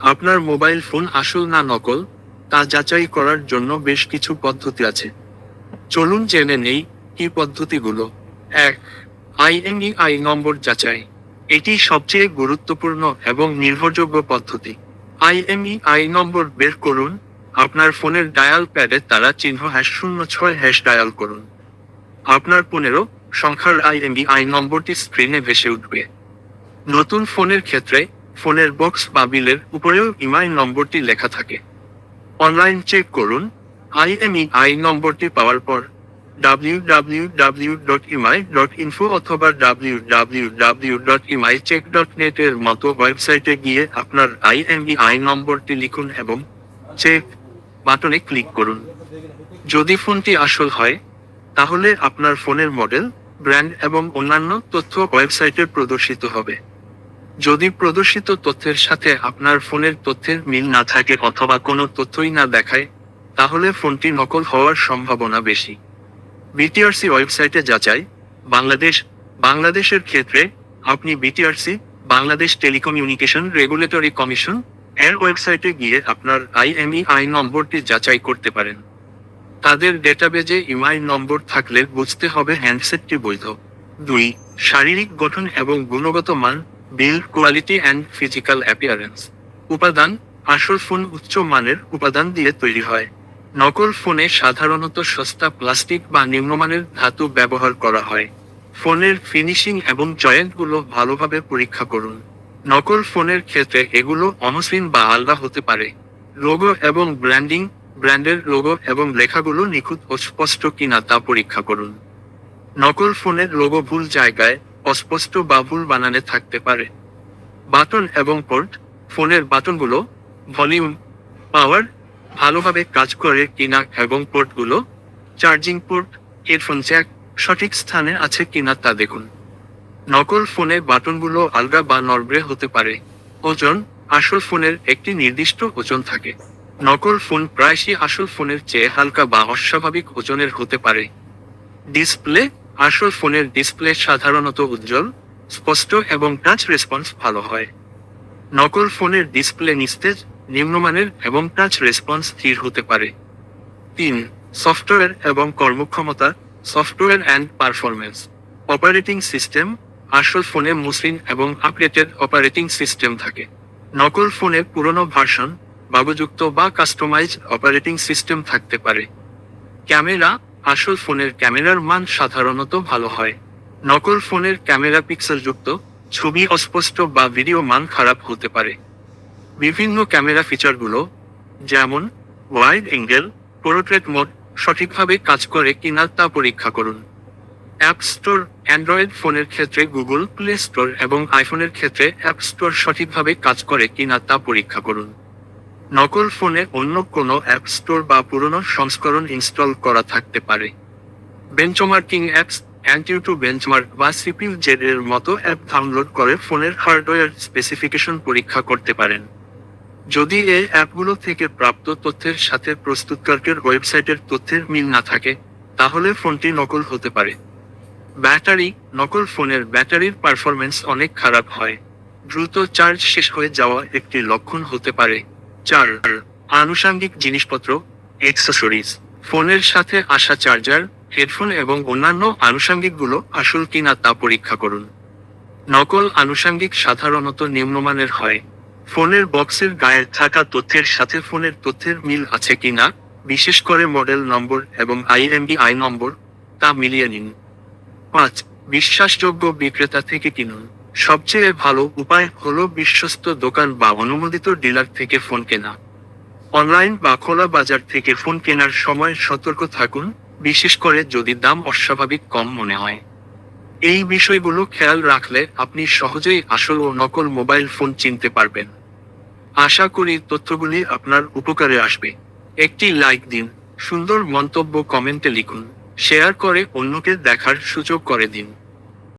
আপনার mobile phone আসল না নকল, তা যাচাই করার জন্য বেশ কিছু পদ্ধতি আছে। চলুন জেনে নেই কি পদ্ধতিগুলো। এক, আইএমইআই নম্বর যাচাই। এটি সবচেয়ে গুরুত্বপূর্ণ এবং নির্ভরযোগ্য পদ্ধতি। আইএমইআই নম্বর বের করুন, আপনার ফোনের ডায়াল প্যাডে তারা চিহ্ন হ্যাশ শূন্য ছয় হ্যাশ ডায়াল করুন। আপনার পনেরো সংখ্যার আইএমইআই নম্বরটি স্ক্রিনে ভেসে উঠবে। নতুন ফোনের ক্ষেত্রে ফোনের বক্স বা বিলের উপরেও ইমাই নম্বরটি লেখা থাকে। অনলাইন চেক করুন। আইএমইআই নম্বরটি পাওয়ার পর www.imai.info অথবা W W W dot IMEI check www.imaicheck.net এর মতো ওয়েবসাইটে গিয়ে আপনার আইএমইআই নম্বরটি লিখুন এবং চেক বাটনে ক্লিক করুন। যদি ফোনটি আসল হয়, তাহলে আপনার ফোনের মডেল, ব্র্যান্ড এবং অন্যান্য তথ্য ওয়েবসাইটে প্রদর্শিত হবে। যদি প্রদর্শিত তথ্যের সাথে আপনার ফোনের তথ্যের মিল না থাকে অথবা কোনো তথ্যই না দেখায়, তাহলে ফোনটি নকল হওয়ার সম্ভাবনা বেশি। বিটিআরসি ওয়েবসাইটে যাচাই, বাংলাদেশ, বাংলাদেশের ক্ষেত্রে আপনি BTRC, Bangladesh telecommunication regulatory commission এর ওয়েবসাইটে গিয়ে আপনার আইএমইআই নম্বরটি যাচাই করতে পারেন। তাদের ডেটাবেজে ইমাই নম্বর থাকলে বুঝতে হবে হ্যান্ডসেটটি বৈধ। দুই, শারীরিক গঠন এবং গুণগত মান build quality and physical appearance উপাদান আসল ফোন উচ্চ মানের উপাদান দিয়ে তৈরি হয়। নকল ফোনে সাধারণত সস্তা প্লাস্টিক বা নিম্নমানের ধাতু ব্যবহার করা হয়। ফোনের ফিনিশিং এবং জয়েন্টগুলো ভালোভাবে পরীক্ষা করুন। নকল ফোনের ক্ষেত্রে এগুলো অমসৃণ বা আলগা হতে পারে। লোগো এবং ব্র্যান্ডিং ব্র্যান্ডের লোগো এবং লেখাগুলো নিখুঁত ও স্পষ্ট কিনা তা পরীক্ষা করুন। নকল ফোনের লোগো ভুল জায়গায় অস্পষ্ট বা ভুল বানানে থাকতে পারে। বাটন এবং পোর্ট ফোনের বাটনগুলো ভলিউম পাওয়ার ভালোভাবে কাজ করে কিনা এবং পোর্টগুলো চার্জিং পোর্ট, হেডফোন জ্যাক সঠিক স্থানে আছে কিনা তা দেখুন। নকল ফোনে বাটনগুলো আলগা বা নড়বড়ে হতে পারে। ওজন আসল ফোনের একটি নির্দিষ্ট ওজন থাকে। নকল ফোন প্রায়শই আসল ফোনের চেয়ে হালকা বা অস্বাভাবিক ওজনের হতে পারে। ডিসপ্লে আসল ফোনের ডিসপ্লে সাধারণত উজ্জ্বল, স্পষ্ট এবং টাচ রেসপন্স ভালো হয়। নকল ফোনের ডিসপ্লে নিস্তেজ, নিম্নমানের এবং টাচ রেসপন্স স্থির হতে পারে। তিন, সফটওয়্যার এবং কর্মক্ষমতা, software and performance operating system আসল ফোনে মসৃণ এবং আপডেটেড অপারেটিং সিস্টেম থাকে। নকল ফোনে পুরনো ভার্সন বাবুযুক্ত বা কাস্টমাইজ অপারেটিং সিস্টেম থাকতে পারে। ক্যামেরা আসল ফোনের ক্যামেরার মান সাধারণত ভালো হয়। নকল ফোনের ক্যামেরা পিক্সেলযুক্ত, ছবি অস্পষ্ট বা ভিডিও মান খারাপ হতে পারে। বিভিন্ন ক্যামেরা ফিচারগুলো, যেমন ওয়াইড অ্যাঙ্গেল পোর্ট্রেট মোড সঠিকভাবে কাজ করে কিনা তা পরীক্ষা করুন। অ্যাপ স্টোর অ্যান্ড্রয়েড ফোনের ক্ষেত্রে গুগল প্লে স্টোর এবং আইফোনের ক্ষেত্রে অ্যাপ স্টোর সঠিকভাবে কাজ করে কিনা তা পরীক্ষা করুন। নকল ফোনে অন্য কোনো অ্যাপ স্টোর বা পুরনো সংস্করণ ইনস্টল করা থাকতে পারে। Benchmarking apps AnTuTu benchmark বা সিপিউ জেড এর মতো অ্যাপ ডাউনলোড করে ফোনের হার্ডওয়্যার স্পেসিফিকেশন পরীক্ষা করতে পারেন। যদি এই অ্যাপগুলো থেকে প্রাপ্ত তথ্যের সাথে প্রস্তুতকারকের ওয়েবসাইটের তথ্যের মিল না থাকে, তাহলে ফোনটি নকল হতে পারে। ব্যাটারি, নকল ফোনের ব্যাটারির পারফরমেন্স অনেক খারাপ হয়। দ্রুত চার্জ শেষ হয়ে যাওয়া একটি লক্ষণ হতে পারে। চার। আনুষঙ্গিক জিনিসপত্র এক্সেসরিজ ফোনের সাথে আসা চার্জার, হেডফোন এবং অন্যান্য আনুষঙ্গিকগুলো আসল কিনা তা পরীক্ষা করুন। নকল আনুষঙ্গিক সাধারণত নিম্নমানের হয়। ফোনের বক্সের গায়ে থাকা তথ্যের সাথে ফোনের তথ্যের মিল আছে কিনা, বিশেষ করে মডেল নম্বর এবং আইএমবিআই নম্বর, তা মিলিয়ে নিন। পাঁচ। বিশ্বাসযোগ্য বিক্রেতা থেকে কিনুন। সবচেয়ে ভালো উপায় হলো বিশ্বস্ত দোকান বা অনুমোদিত ডিলার থেকে ফোন কেনা। অনলাইন বা খোলা বাজার থেকে ফোন কেনার সময় সতর্ক থাকুন, বিশেষ করে যদি দাম অস্বাভাবিক কম মনে হয়। এই বিষয়গুলো খেয়াল রাখলে আপনি সহজেই আসল ও নকল মোবাইল ফোন চিনতে পারবেন। আশা করি তথ্যগুলি আপনার উপকারে আসবে। একটি লাইক দিন, সুন্দর মন্তব্য কমেন্টে লিখুন, শেয়ার করে অন্যকে দেখার সুযোগ করে দিন।